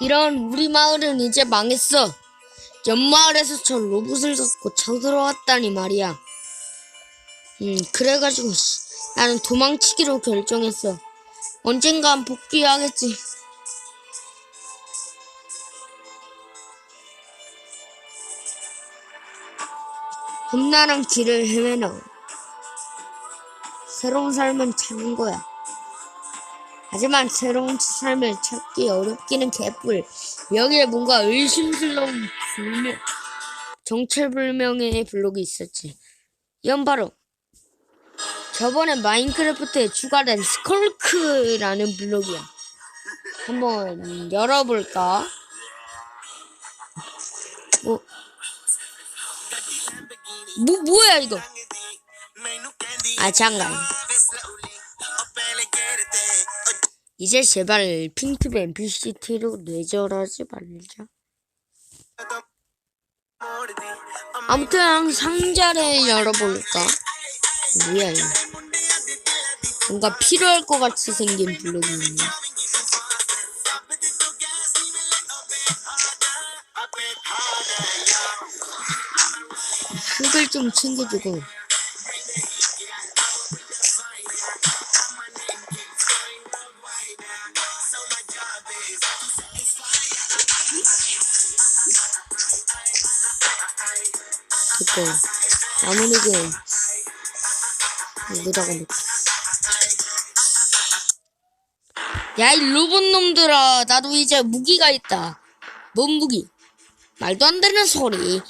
이런 우리 마을은 이제 망했어. 옆마을에서 저 로봇을 갖고 쳐들어왔다니 말이야. 음, 그래가지고 씨, 나는 도망치기로 결정했어. 언젠간 복귀하겠지. 험난한 길을 헤매나 새로운 삶은 찾는 거야. 하지만 새로운 삶을 찾기 어렵기는 개뿔. 여기에 뭔가 의심스러운 불명, 정체불명의 블록이 있었지. 이건 바로 저번에 마인크래프트에 추가된 스컬크라는 블록이야. 한번 열어볼까? 뭐, 뭐, 뭐야, 이거? 아, 잠깐. 이제 제발 핑크의 NPCT로 뇌절하지 말자. 아무튼 상자를 열어볼까? 뭐야 이거? 뭔가 필요할 것 같이 생긴 블록이 있네. 흙을 좀 챙겨주고. 됐고 나무는 여기다가 놓고 야 이 로봇 놈들아. 나도 이제 무기가 있다. 뭔 무기? 말도 안 되는 소리.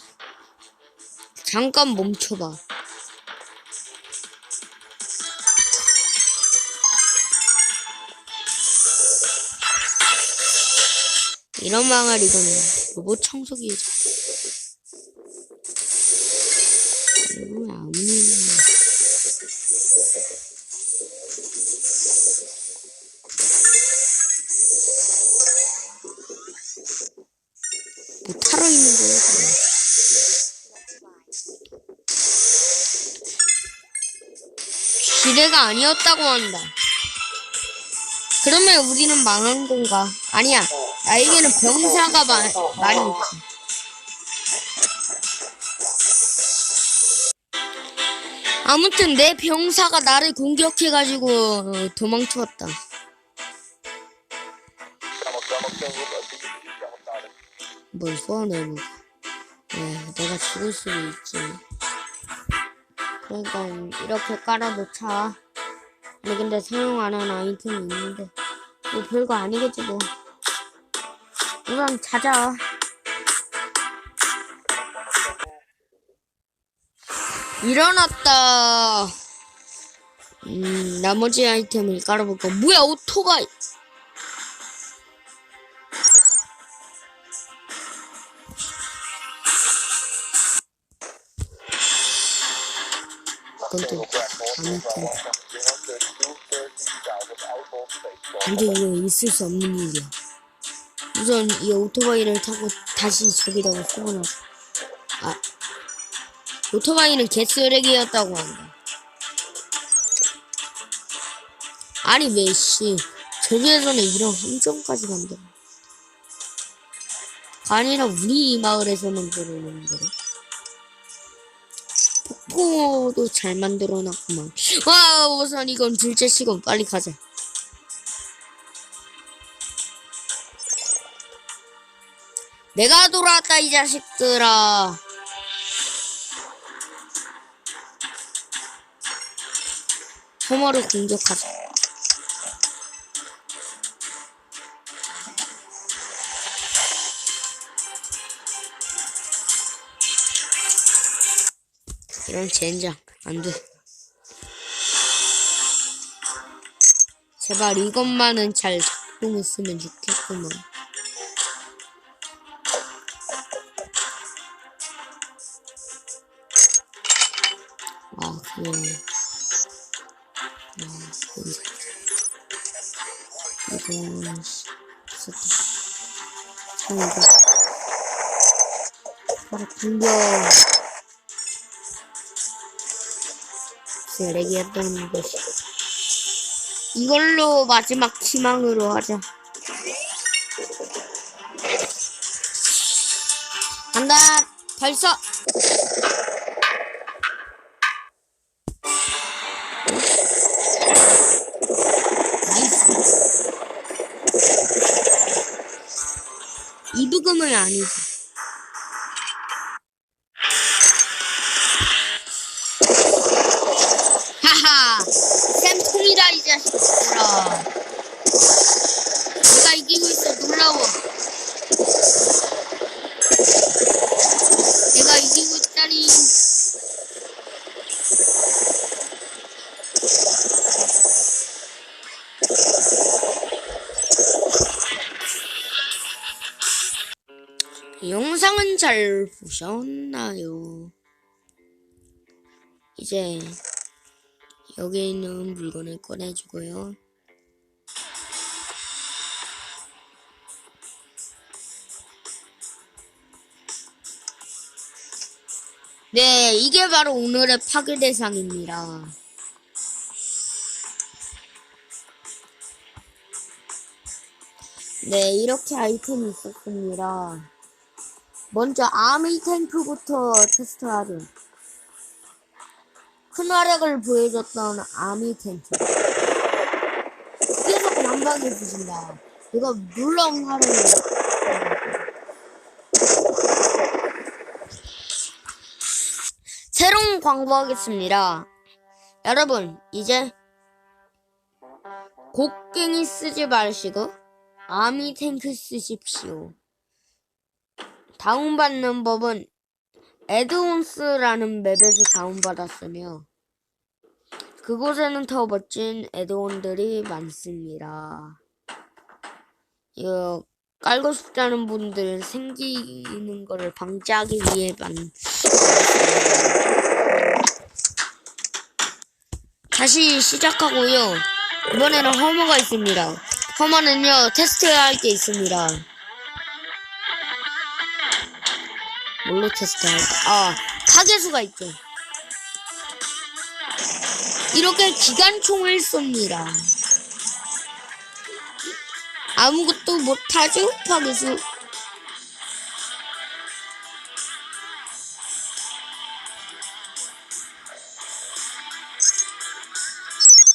잠깐 멈춰봐. 이런 망할 이건 로봇 청소기죠 지뢰가 아니었다고 한다. 그러면 우리는 망한 건가? 아니야. 나에게는 병사가 마, 많이 있지. 아무튼 내 병사가 나를 공격해가지고 어, 도망쳤다. 뭘 쏘아내고. 네, 내가 죽을 수도 있지. 그러니까 이렇게 깔아놓자. 아니 근데 사용 안 한 아이템이 있는데 뭐 별거 아니겠지 뭐. 우선 자자. 일어났다. 음, 나머지 아이템을 깔아볼까. 뭐야, 오토바이. 이건 또 아무튼 근데 이거 있을 수 없는 일이야. 우선 이 오토바이를 타고 다시 저기다가 소환하고. 아, 오토바이는 개쓰레기였다고 한다. 아니 왜 씨, 저기에서는 이런 함정까지 만들어. 아니라 우리 이 마을에서는 그러는 거래. 폭포도 잘 만들어놨구만. 와, 우선 이건 둘째 시간 빨리 가자. 내가 돌아왔다 이 자식들아. 소머를 공격하자. 이런 젠장 안 돼. 제발 이것만은 잘 작동했으면 좋겠구만. 아, 그래. 아, 이거. 이거. 바로 공격. 쓰레기였던 것이. 이걸로 마지막 희망으로 하자. 간다. 발사. 나이스. 이 부금은 아니지. 영상은 잘 보셨나요? 이제 여기 있는 물건을 꺼내주고요. 네, 이게 바로 오늘의 파괴 대상입니다. 네, 이렇게 아이템이 있었습니다. 먼저 아미 탱크부터 테스트하죠. 큰 활약을 보여줬던 아미 탱크. 계속 난방해 주신다. 이거 놀라운 활약을. 새로운 광고하겠습니다. 여러분, 이제 곡괭이 쓰지 마시고 아미 탱크 쓰십시오. 다운받는 법은 에드온스라는 맵에서 다운받았으며 그곳에는 더 멋진 에드온들이 많습니다. 이거 깔고 싶다는 분들 생기는 거를 방지하기 위해 만 다시 시작하고요. 이번에는 허머가 있습니다. 허머는요 테스트해야 할 게 있습니다. 뭘로 테스트할까? 아, 파괴수가 있죠. 이렇게 기관총을 쏩니다. 아무것도 못하죠, 파괴수.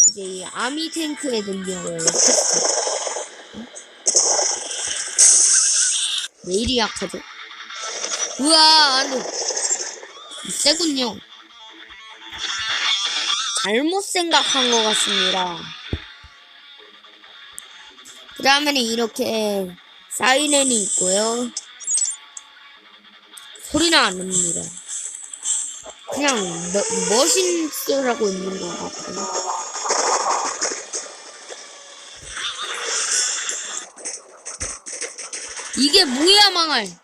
이제 이 아미 탱크의 능력을 테스트. 왜 이리 약하죠? 우와, 안 돼. 세군요. 잘못 생각한 것 같습니다. 그 다음에는 이렇게 사이렌이 있고요. 소리는 안 납니다. 그냥 머, 머신스라고 있는 것 같고요. 이게 뭐야 망할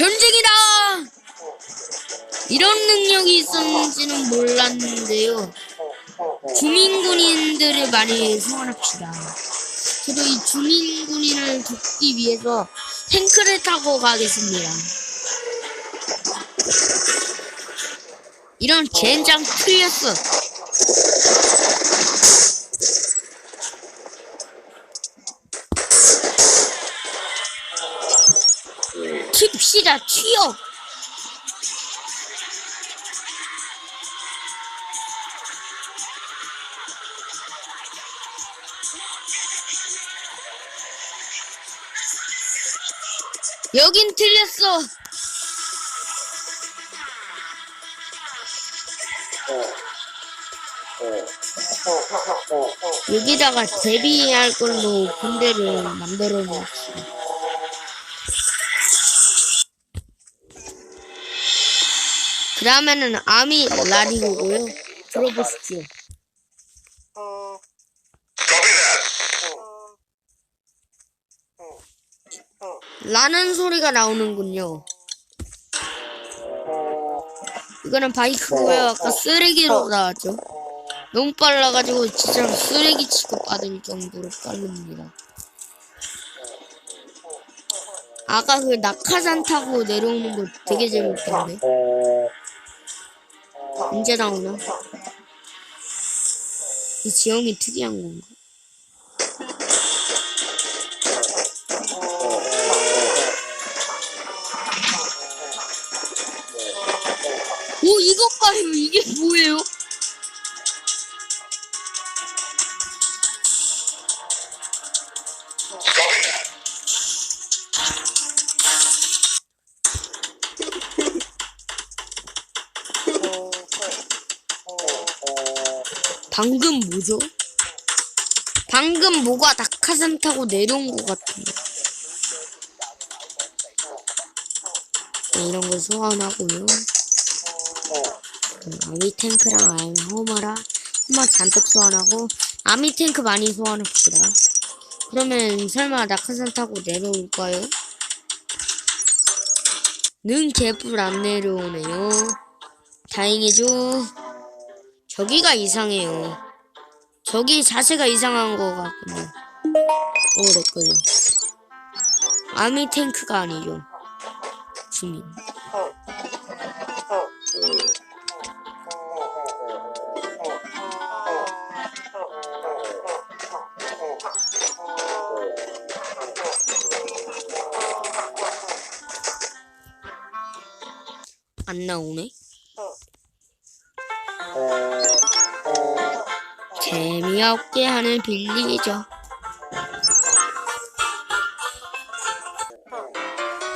전쟁이다! 이런 능력이 있었는지는 몰랐는데요. 주민군인들을 많이 소환합시다. 저도 이 주민군인을 돕기 위해서 탱크를 타고 가겠습니다. 이런 젠장 틀렸어. Tip시다 튀어. 여긴 틀렸어. 여기다가 대비할 걸로 군대를 만들어 놓읍시 그 다음에는 아미 라디오고요. 들어보십시오. Copy that. 라는 소리가 나오는군요. 이거는 바이크고요. 아까 쓰레기로 나왔죠. 너무 빨라가지고 진짜 쓰레기 취급 받을 정도로 빠릅니다. 아까 그 낙하산 타고 내려오는 거 되게 재밌던데. 언제 나오나? 이 지형이 특이한 건가? 오, 이것 봐요. 이게 뭐예요? 뭐죠? 방금 뭐가 낙하산 타고 내려온 것 같은데. 네, 이런 거 소환하고요. 그 아미 탱크랑 아미 호마라 호마 잔뜩 소환하고 아미 탱크 많이 소환합시다. 그러면 설마 낙하산 타고 내려올까요? 는 개뿔 안 내려오네요. 다행이죠. 저기가 이상해요. 저기 자세가 이상한 것 같군요. 오, 렉걸려. 아미 탱크가 아니죠. 주민. 안 나오네? 재미없게 하는 빌리죠.